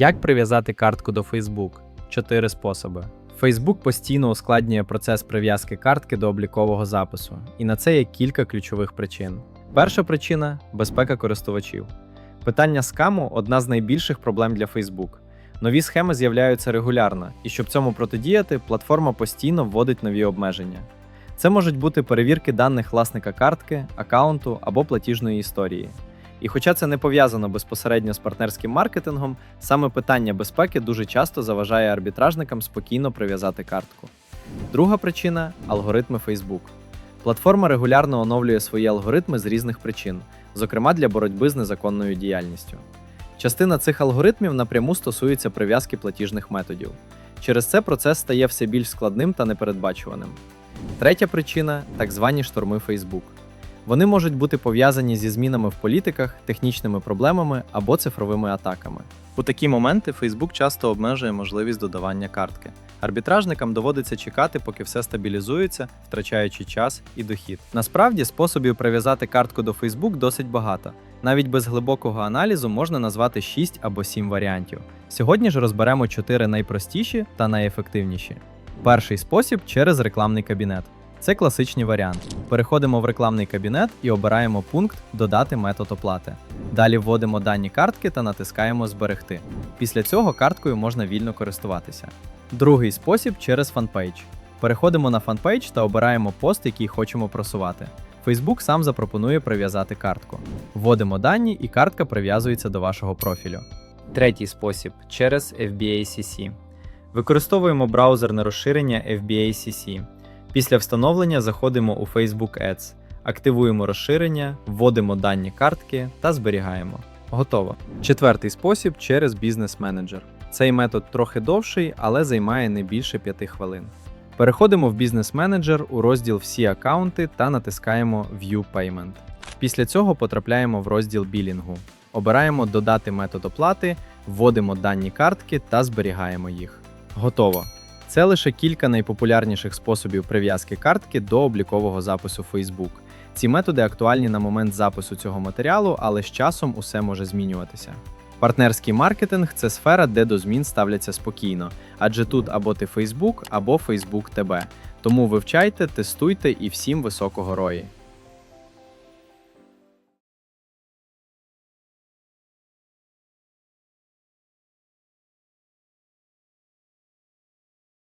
Як прив'язати картку до Facebook? Чотири способи. Facebook постійно ускладнює процес прив'язки картки до облікового запису, і на це є кілька ключових причин. Перша причина безпека користувачів. Питання скаму одна з найбільших проблем для Facebook. Нові схеми з'являються регулярно, і щоб цьому протидіяти, платформа постійно вводить нові обмеження. Це можуть бути перевірки даних власника картки, аккаунту або платіжної історії. І хоча це не пов'язано безпосередньо з партнерським маркетингом, саме питання безпеки дуже часто заважає арбітражникам спокійно прив'язати картку. Друга причина алгоритми Facebook. Платформа регулярно оновлює свої алгоритми з різних причин, зокрема для боротьби з незаконною діяльністю. Частина цих алгоритмів напряму стосується прив'язки платіжних методів. Через це процес стає все більш складним та непередбачуваним. Третя причина так звані шторми Facebook. Вони можуть бути пов'язані зі змінами в політиках, технічними проблемами або цифровими атаками. У такі моменти Facebook часто обмежує можливість додавання картки. Арбітражникам доводиться чекати, поки все стабілізується, втрачаючи час і дохід. Насправді, способів прив'язати картку до Facebook досить багато. Навіть без глибокого аналізу можна назвати 6 або 7 варіантів. Сьогодні ж розберемо 4 найпростіші та найефективніші. Перший спосіб через рекламний кабінет. Це класичний варіант. Переходимо в рекламний кабінет і обираємо пункт Додати метод оплати. Далі вводимо дані картки та натискаємо Зберегти. Після цього карткою можна вільно користуватися. Другий спосіб через фанпейдж. Переходимо на фанпейдж та обираємо пост, який хочемо просувати. Facebook сам запропонує прив'язати картку. Вводимо дані, і картка прив'язується до вашого профілю. Третій спосіб через FBA-CC. Використовуємо браузерне розширення FBA-CC. Після встановлення заходимо у Facebook Ads, активуємо розширення, вводимо дані картки та зберігаємо. Готово. Четвертий спосіб через бізнес менеджер. Цей метод трохи довший, але займає не більше 5 хвилин. Переходимо в бізнес менеджер у розділ Всі аккаунти та натискаємо View Payment. Після цього потрапляємо в розділ білінгу. Обираємо Додати метод оплати, вводимо дані картки та зберігаємо їх. Готово. Це лише кілька найпопулярніших способів прив'язки картки до облікового запису Facebook. Ці методи актуальні на момент запису цього матеріалу, але з часом усе може змінюватися. Партнерський маркетинг це сфера, де до змін ставляться спокійно, адже тут або ти Facebook, або Facebook тебе. Тому вивчайте, тестуйте і всім високого рої.